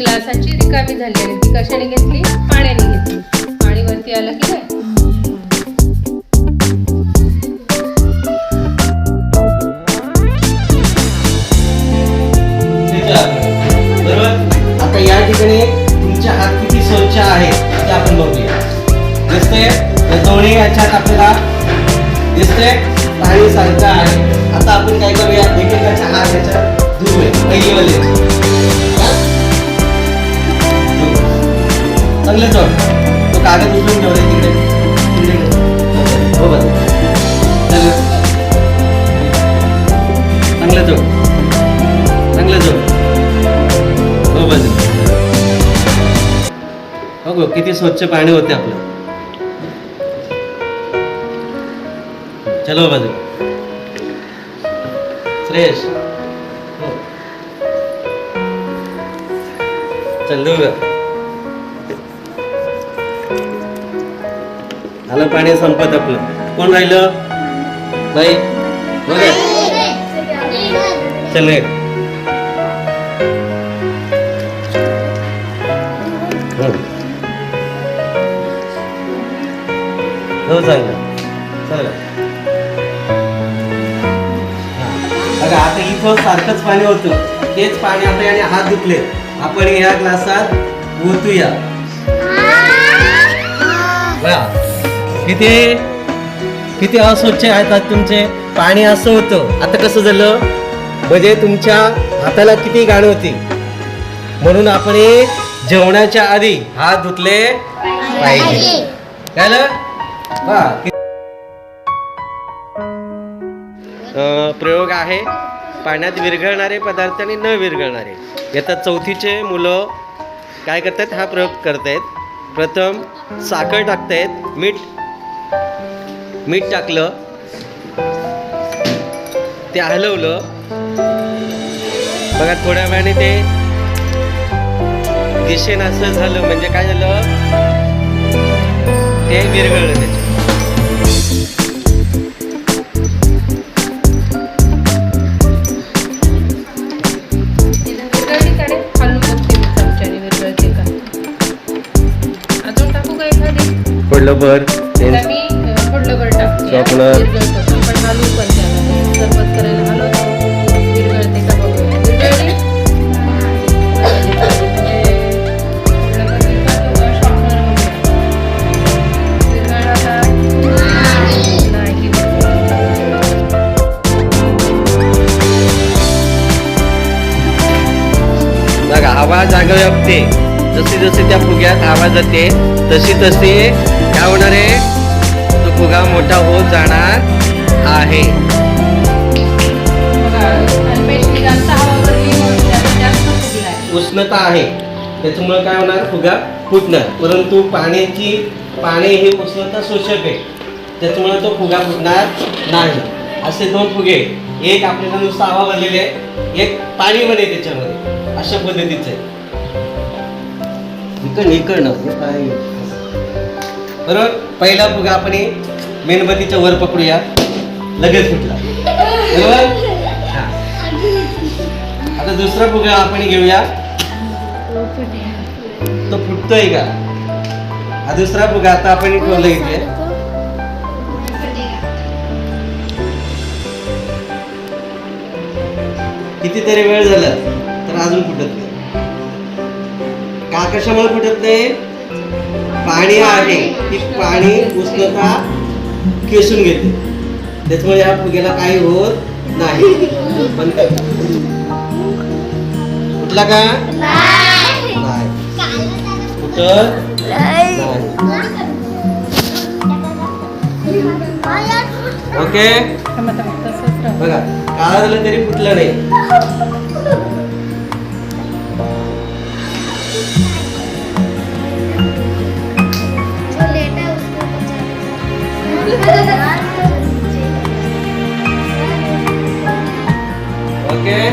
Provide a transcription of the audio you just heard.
ग्लासाची रिकामी झाली आहे ती कशाने घेतली? पाण्याने घेतली. पाणी वरती आलं की नाही? आता या ठिकाणी आपण बघूया. दोन्ही याच्यात आपल्याला आहे. आता आपण काय करूया? एकेकाच्या हात धुवे पहिलीवाले वाले चांगलं तो कागद उचलून ठेवला तिकडे. तिकडे ठेव. हो बरं. चालेल. चांगलं चोट चांगलं चोट हो बरं. हो, बघू किती स्वच्छ पाणी होते आपलं. चलो बाजू श्रेयस हो. चल देऊ झालं पाणी संपत आपलं. कोण राहिलं? बाई चल. हो. चांगलं चला बघा आता इथं सारखंच पाणी होतं तेच पाणी आता याने हात धुतले. आपण या ग्लासात ओतूया. किती किती अस्वच्छ आहेत तुमचे? पाणी असं होतं. आता कसं झालं? म्हणजे तुमच्या हाताला किती गाण होती? म्हणून आपण हे जेवणाच्या आधी हात धुतले पाहिजे. कळलं हा प्रयोग आहे. पाण्यात विरघळणारे पदार्थ आणि न विरघळणारे. येतात चौथीचे मुलं काय करतात? हा प्रयोग करतायत. प्रथम साखर टाकतायत मीठ मीठ टाकलं ते हलवलं. बघा थोड्या वेळाने ते दिशेन असं झालं. म्हणजे काय झालं? ते विरघळलं त्याच्यात. विरघळणीकडे खालून बघा. हवा जागा व्यापते जसे जसे त्या फुग्यात आवाज जाते तशी तशी काय होणार आहे फुगा मोठा होत जाणार आहे. उष्णता आहे. त्याच्यामुळे काय होणार? फुगा फुटणार. परंतु पाण्याची पाणी हे उष्णता शोषक आहे. त्याच्यामुळे तो फुगा फुटणार नाही. असे दोन फुगे एक आपल्याला नुसतं हवा भरलेले आहे एक पाणी मध्ये त्याच्यामध्ये. अशा पद्धतीचं आहे. इकडं इकडनं हे काय? बरोबर पहिला फुगा आपण मेणबत्तीच्या वर पकडूया. लगेच फुटला बरोबर? हा. आता दुसरा फुगा आपण घेऊया. तो फुटतोय का? हा दुसरा फुगा आता आपण ठेवला इथे कितीतरी वेळ झाला तर अजून फुटत नाही. का कशामुळे फुटत नाही? पाणी आहे ती पाणी उष्णता केसून घेते. त्याच्यामुळे या फुग्याला काही होत नाही. पण कुठला फुटला का? नाही. कुठं ओके? बघा काळा झालं तरी फुटलं नाही.